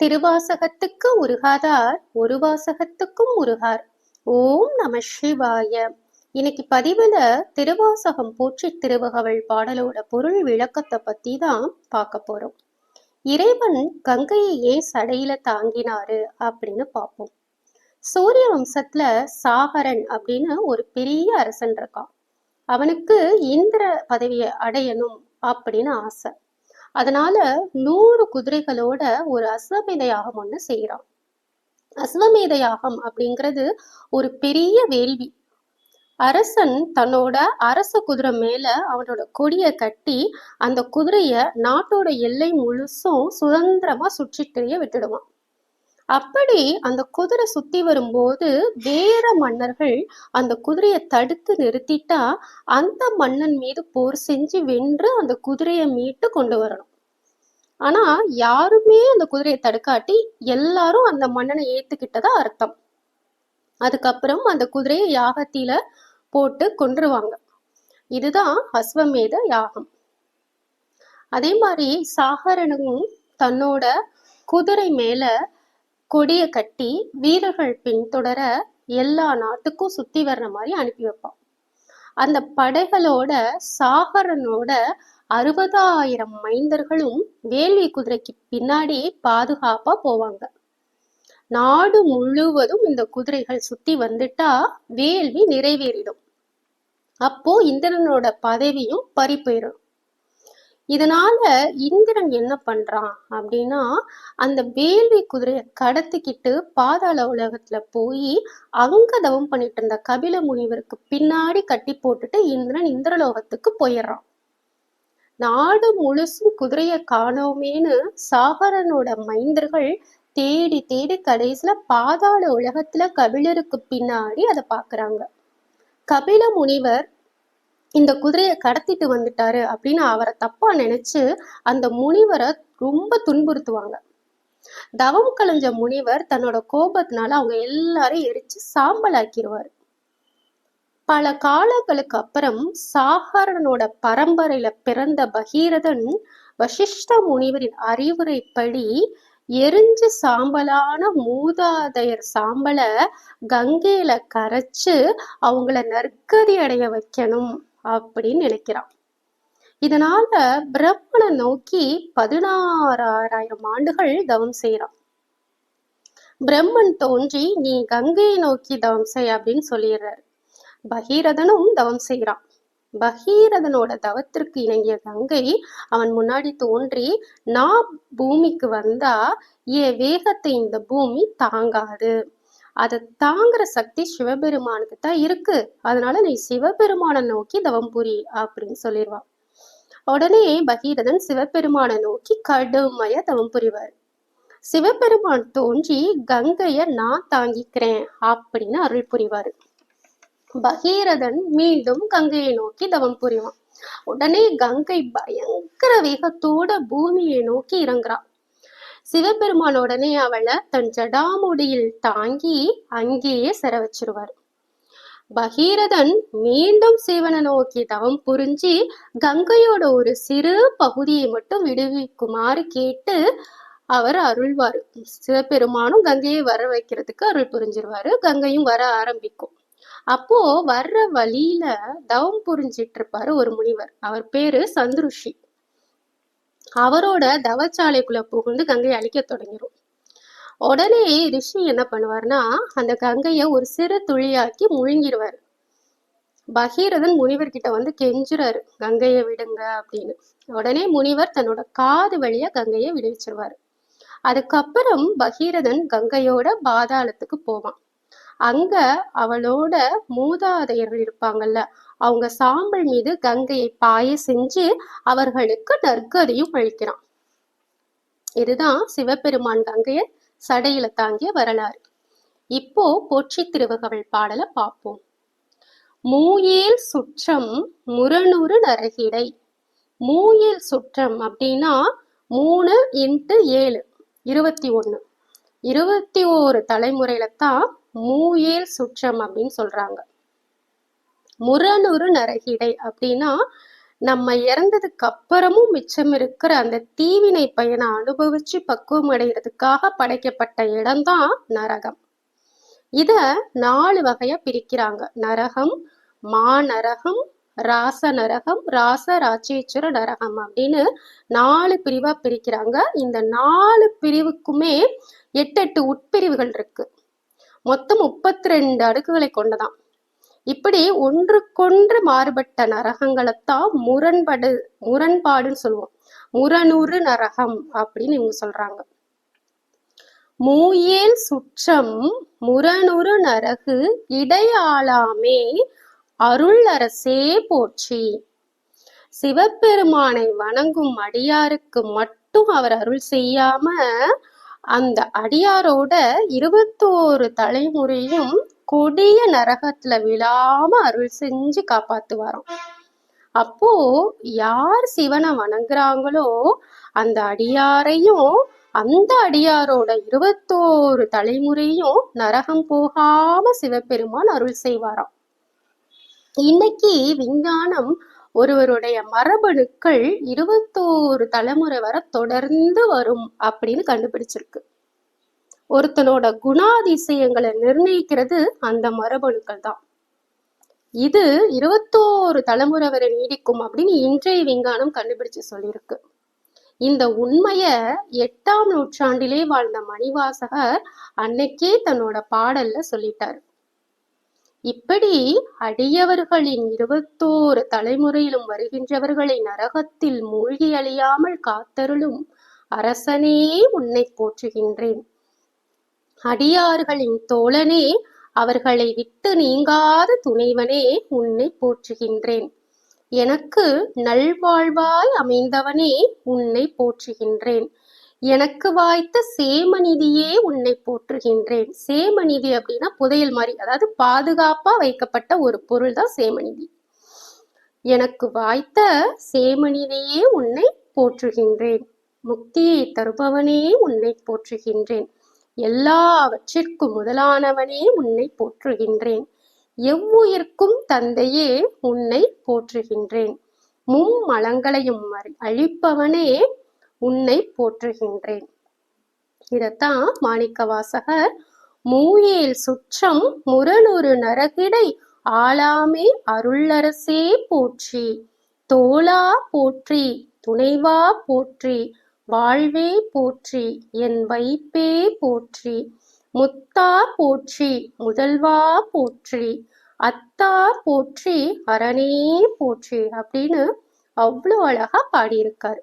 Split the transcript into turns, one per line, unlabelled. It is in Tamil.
திருவாசகத்துக்கு உருகாதார் ஒரு வாசகத்துக்கும் உருகார். ஓம் நம சிவாய. இன்னைக்கு பதிவுல திருவாசகம் போற்றி திருவகவள் பாடலோட பொருள் விளக்கத்தை பத்தி தான் பார்க்க போறோம். இறைவன் கங்கையை ஏன் சடையில தாங்கினாரு அப்படின்னு பார்ப்போம். சூரிய வம்சத்துல சாகரன் அப்படின்னு ஒரு பெரிய அரசன் இருக்கான். அவனுக்கு இந்திர பதவியை அடையணும் அப்படின்னு ஆசை. அதனால நூறு குதிரைகளோட ஒரு அஸ்வமேத யாகம் ஒண்ணு செய்யறான். அஸ்வமேத யாகம் அப்படிங்கிறது ஒரு பெரிய வேள்வி. அரசன் தன்னோட அரச குதிரை மேல அவனோட கொடியை கட்டி அந்த குதிரைய நாட்டோட எல்லை முழுசும் சுதந்திரமா சுற்றிட்டு விட்டுடுவான். அப்படி அந்த குதிரை சுத்தி வரும்போது வேற மன்னர்கள் அந்த குதிரையை தடுத்து நிறுத்திட்டா அந்த மன்னன் மீது போர் செஞ்சு வென்று அந்த குதிரையை மீட்டு கொண்டு வரணும். ஆனா யாருமே அந்த குதிரையை தடுக்காட்டி எல்லாரும் அந்த மன்னனை ஏத்துக்கிட்டதா அர்த்தம். அதுக்கப்புறம் அந்த குதிரையை யாகத்தில போட்டு கொன்றுவாங்க. இதுதான் அஸ்வமேத யாகம். அதே மாதிரி சாகரனும் தன்னோட குதிரை மேல கொடிய கட்டி வீரர்கள் பின்தொடர எல்லா நாட்டுக்கும் சுத்தி வர்ற மாதிரி அனுப்பி வைப்பான். அந்த படைகளோட சாகரனோட அறுபதாயிரம் மைந்தர்களும் வேள்வி குதிரைக்கு பின்னாடி பாதுகாப்பா போவாங்க. நாடு முழுவதும் இந்த குதிரைகள் சுத்தி வந்துட்டா வேள்வி நிறைவேறிடும். அப்போ இந்திரனோட பதவியும் பறி போயிடும் இதனால இந்திரன் என்ன பண்றான் அப்படின்னா அந்த வேள்வி குதிரையை கடத்திக்கிட்டு பாதாள உலகத்துல போய் அங்க தவம் பண்ணிட்டு இருந்த கபில முனிவருக்கு பின்னாடி கட்டி போட்டுட்டு இந்திரன் இந்திரலோகத்துக்கு போயிடுறான். நாடு முழுசும் குதிரையை காணோமேன்னு சாகரனோட மைந்தர்கள் தேடி தேடி கடைசியில பாதாள உலகத்துல கபிலருக்கு பின்னாடி அதை பாக்குறாங்க கபில முனிவர் இந்த குதிரையை கடத்திட்டு வந்துட்டாரு அப்படின்னு அவரை தப்பா நினைச்சு அந்த முனிவரை ரொம்ப துன்புறுத்துவாங்க. தவம் கலைஞ்ச முனிவர் தன்னோட கோபத்தினால அவங்க எல்லாரையும் எரிச்சு சாம்பல் ஆக்கிடுவாரு பல காலங்களுக்கு அப்புறம் சாகரனோட பரம்பரையில பிறந்த பகீரதன் வசிஷ்ட முனிவரின் அறிவுரைப்படி எரிஞ்சு சாம்பலான மூதாதையர் சாம்பல கங்கையில கரைச்சு அவங்கள நற்கதி அடைய வைக்கணும் அப்படின்னு நினைக்கிறான். இதனால பிரம்மனை நோக்கி பதினாறாயிரம் ஆண்டுகள் தவம் செய்யறான் பிரம்மன் தோன்றி நீ கங்கையை நோக்கி தவம் செய் அப்படின்னு சொல்லிடுறாரு. பகீரதனும் தவம் செய்கிறான். பகீரதனோட தவத்திற்கு இணங்கிய கங்கை அவன் முன்னாடி தோன்றி நான் பூமிக்கு வந்தா என் வேகத்தை இந்த பூமி தாங்காது. அதை தாங்குற சக்தி சிவபெருமானுக்கு தான் இருக்கு. அதனால நீ சிவபெருமானை நோக்கி தவம் புரி அப்படின்னு சொல்லிடுவான் உடனே பகீரதன் சிவபெருமானை நோக்கி கடுமைய தவம் புரிவார். சிவபெருமான் தோன்றி கங்கைய நான் தாங்கிக்கிறேன் அப்படின்னு அருள் புரிவாரு. பகீரதன் மீண்டும் கங்கையை நோக்கி தவம் புரிவான். உடனே கங்கை பயங்கர வேகத்தோட பூமியை நோக்கி இறங்குறான். சிவபெருமான் உடனே அவளை தன் ஜடாமுடியில் தாங்கி அங்கேயே சிற வச்சிருவார். பகீரதன் மீண்டும் சிவனை நோக்கி தவம் புரிஞ்சு கங்கையோட ஒரு சிறு பகுதியை மட்டும் விடுவிக்குமாறு கேட்டு அவர் அருள்வாரு. சிவபெருமானும் கங்கையை வர வைக்கிறதுக்கு அருள் புரிஞ்சிருவாரு. கங்கையும் வர ஆரம்பிக்கும். அப்போ வர்ற வழியில தவம் புரிஞ்சிட்டு இருப்பாரு ஒரு முனிவர். அவர் பேரு சந்துருஷி. அவரோட தவச்சாலைக்குள்ள புகுந்து கங்கையை அழிக்க தொடங்கிரும். உடனே ரிஷி என்ன பண்ணுவார்னா அந்த கங்கைய ஒரு சிறு துளியாக்கி முழுங்கிடுவார் பகீரதன் முனிவர் கிட்ட வந்து கெஞ்சுறாரு கங்கையை விடுங்க அப்படின்னு. உடனே முனிவர் தன்னோட காது வழியா கங்கையை விடுவிச்சிருவாரு. அதுக்கப்புறம் பகீரதன் கங்கையோட பாதாளத்துக்கு போவான். அங்க அவளோட மூதாதையர்கள் இருப்பாங்கல்ல அவங்க சாம்பல் மீது கங்கையை பாய செஞ்சு அவர்களுக்கு நற்கதியும் அளிக்கிறான். இதுதான் சிவபெருமான் கங்கைய சடையில தாங்கிய வரலாறு. இப்போ போற்றி திருவகவல் பாடலை பார்ப்போம். மூயில் சுற்றம் முரணுறு நரகிடை. மூயில் சுற்றம் அப்படின்னா மூணு இன்ட்டு ஏழு இருபத்தி ஒண்ணு. இருபத்தி ஓரு தலைமுறையில தான் மூயேல் சுற்றம் அப்படின்னு சொல்றாங்க. முரணுறு நரகிடை அப்படின்னா நம்ம இறந்ததுக்கு அப்புறமும் மிச்சம் இருக்கிற அந்த தீவினை பயனை அனுபவிச்சு பக்குவம் அடைகிறதுக்காக படைக்கப்பட்ட இடம்தான் நரகம். இத நாலு வகையா பிரிக்கிறாங்க. நரகம் மாநரகம் ராச நரகம் ராச ராஜேஸ்வர நரகம் அப்படின்னு நாலு பிரிவா பிரிக்கிறாங்க. இந்த நாலு பிரிவுக்குமே எட்டு எட்டு உட்பிரிவுகள் இருக்கு. மொத்தம் முப்பத்தி ரெண்டு அடுக்குகளை கொண்டதாம். இப்படி ஒன்றுக்கொன்று மாறுபட்ட நரகங்களைத்தான் முரண்படு முரண்பாடுன்னு சொல்லுவோம். முரணுறு நரகம் அப்படின்னு இவங்க சொல்றாங்க. மூயேல் சுற்றம் முரணுறு நரகு இடையாளாமே அருள் அரசே போற்றி. சிவபெருமானை வணங்கும் அடியாருக்கு மட்டும் அவர் அருள் செய்யாம அந்த அடியாரோட இருபத்தோரு தலைமுறையும் கொடிய நரகத்துல விழாம அருள் செஞ்சு காப்பாத்துவாராம். அப்போ யார் சிவனை வணங்குறாங்களோ அந்த அடியாரையும் அந்த அடியாரோட இருபத்தோரு தலைமுறையும் நரகம் போகாம சிவபெருமான் அருள் செய்வாராம். இன்னைக்கு விஞ்ஞானம் ஒருவருடைய மரபணுக்கள் இருபத்தோரு தலைமுறை வரை தொடர்ந்து வரும் அப்படின்னு கண்டுபிடிச்சிருக்கு. ஒருத்தனோட குணாதிசயங்களை நிர்ணயிக்கிறது அந்த மரபணுக்கள் தான். இது இருபத்தோரு தலைமுறை வரை நீடிக்கும் அப்படின்னு இன்றைய விஞ்ஞானம் கண்டுபிடிச்சு சொல்லியிருக்கு. இந்த உண்மைய எட்டாம் நூற்றாண்டிலே வாழ்ந்த மணிவாசகர் அன்னைக்கே தன்னோட பாடல்ல சொல்லிட்டாரு. இப்படி அடியவர்களின் இருபத்தோரு தலைமுறையிலும் வருகின்றவர்களை நரகத்தில் மூழ்கி அழியாமல் காத்தருளும் அரசனே உன்னை போற்றுகின்றேன். அடியார்களின் தோழனே அவர்களை விட்டு நீங்காத துணைவனே உன்னை போற்றுகின்றேன். எனக்கு நல்வாழ்வாய் அமைந்தவனே உன்னை போற்றுகின்றேன். எனக்கு வாய்த்த சேமநிதியே உன்னை போற்றுகின்றேன். சேமநிதி அப்படின்னா புதையல் மாதிரி அதாவது பாதுகாப்பா வைக்கப்பட்ட ஒரு பொருள் தான் சேமநிதி. எனக்கு வாய்த்த சேமநிதியே உன்னை போற்றுகின்றேன். முக்தியை தருபவனே உன்னை போற்றுகின்றேன். எல்லாவற்றிற்கும் முதலானவனே உன்னை போற்றுகின்றேன். எவ்வுயிர்க்கும் தந்தையே உன்னை போற்றுகின்றேன். மும்மலங்களையும் அறி- அழிப்பவனே உன்னை போற்றுகின்றேன். இதத்தான் மாணிக்க வாசகர் மூயேல் சுற்றம் முரளொரு நரகிடை ஆளாமே அருளரசே போற்றி. தோளா போற்றி துணைவா போற்றி வாழ்வே போற்றி என் வைப்பே போற்றி. முத்தா போற்றி முதல்வா போற்றி. அத்தா போற்றி அரணே போற்றி அப்படின்னு அவ்வளோ அழகா பாடியிருக்காரு.